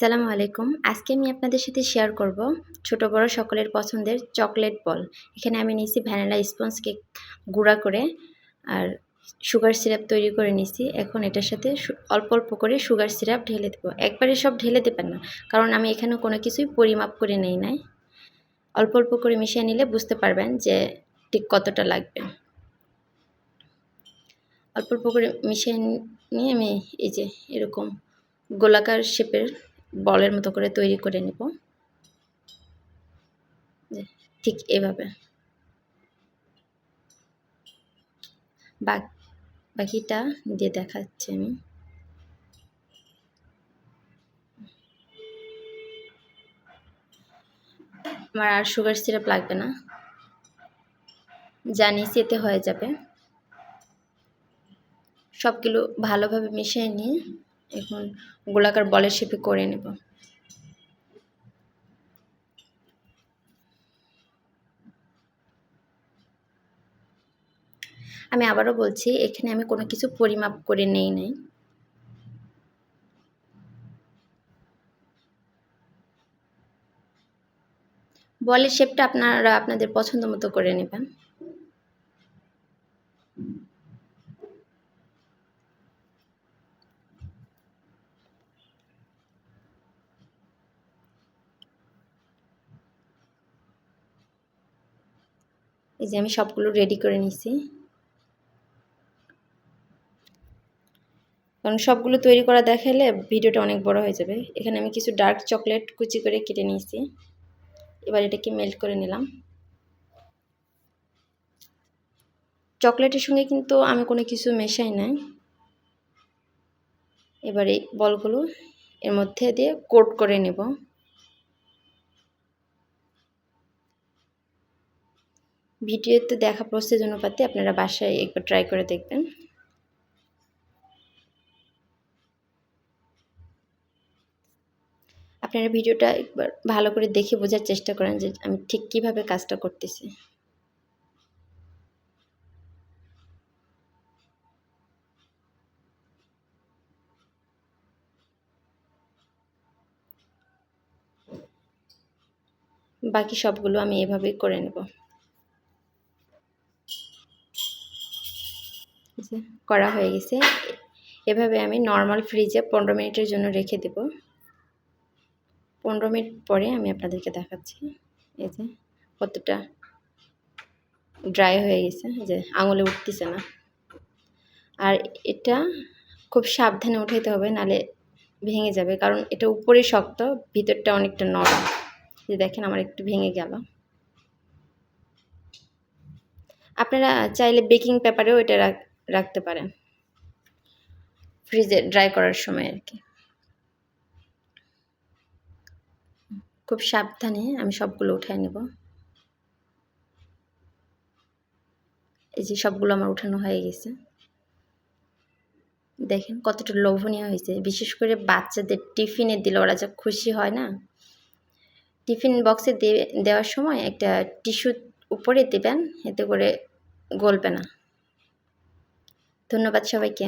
সালামু আলাইকুম। আজকে আমি আপনাদের সাথে শেয়ার করব ছোট বড় সকলের পছন্দের চকলেট বল এখানে আমি নিয়েছি ভ্যানিলা স্পঞ্জ কেক গুঁড়া করে আর সুগার সিরাপ তৈরি করে নিয়েছি। এখন এটার সাথে অল্প অল্প করে সুগার সিরাপ ঢেলে দেবো। একবারে সব ঢেলে দেবেন না, কারণ আমি এখানে কোনো কিছুই পরিমাপ করে নেই নাই। অল্প অল্প করে মিশিয়ে নিলে বুঝতে পারবেন যে ঠিক কতটা লাগবে। অল্প অল্প করে মিশিয়ে নিয়ে আমি এই যে এরকম গোলাকার শেপের বলের মতো করে তৈরি করে নেব। ঠিক এভাবে। বাকিটা দিয়ে দেখাচ্ছি আমি। আমার আর সুগার সিরাপ লাগবে না। জানি এতে হয়ে যাবে। সবগুলো ভালোভাবে মিশিয়ে নিয়ে এখন গোলাকার বলের শেপে করে নেব। আমি আবারও বলছি, এখানে আমি কোনো কিছু পরিমাপ করে নেই নাই। বলের শেপটা আপনারা আপনাদের পছন্দ মতো করে নেবেন। এই যে আমি সবগুলো রেডি করে নিছি। কারণ সবগুলো তৈরি করা দেখালে ভিডিওটা অনেক বড় হয়ে যাবে। এখানে আমি কিছু ডার্ক চকলেট কুচি করে কেটে নিয়েছি। এবার এটাকে মেল্ট করে নিলাম। চকলেটের সঙ্গে কিন্তু আমি কোনো কিছু মেশাই নাই। এবার এই বলগুলো এর মধ্যে দিয়ে কোট করে নেব। ভিডিওতে দেখা প্রসেস অনুপাতে আপনারা বাসায় একবার ট্রাই করে দেখবেন। আপনারা ভিডিওটা একবার ভালো করে দেখে বোঝার চেষ্টা করেন যে আমি ঠিক কীভাবে কাজটা করতেছি। বাকি সবগুলো আমি এভাবেই করে নেব। করা হয়ে গেছে। এভাবে আমি নর্মাল ফ্রিজে পনেরো মিনিটের জন্য রেখে দেব। পনেরো মিনিট পরে আমি আপনাদেরকে দেখাচ্ছি। এই যে কতটা ড্রাই হয়ে গেছে যে আঙুলে উঠতেছে না। আর এটা খুব সাবধানে উঠাইতে হবে, নালে ভেঙে যাবে, কারণ এটা উপরে শক্ত, ভিতরটা অনেকটা নরম। যে দেখেন, আমার একটু ভেঙে গেল। আপনারা চাইলে বেকিং পেপারেও এটা রাখতে পারেন। ফ্রিজে ড্রাই করার সময় আর কি। খুব সাবধানে আমি সবগুলো উঠাই নেব। এই যে সবগুলো আমার উঠানো হয়ে গেছে। দেখেন কতটা লোভনীয় হয়েছে। বিশেষ করে বাচ্চাদের টিফিনে দিলে ওরা যা খুশি হয় না? টিফিন বক্সে দেওয়ার সময় একটা টিস্যু উপরে দেবেন, এতে করে গলবে না। ধন্যবাদ সবাইকে।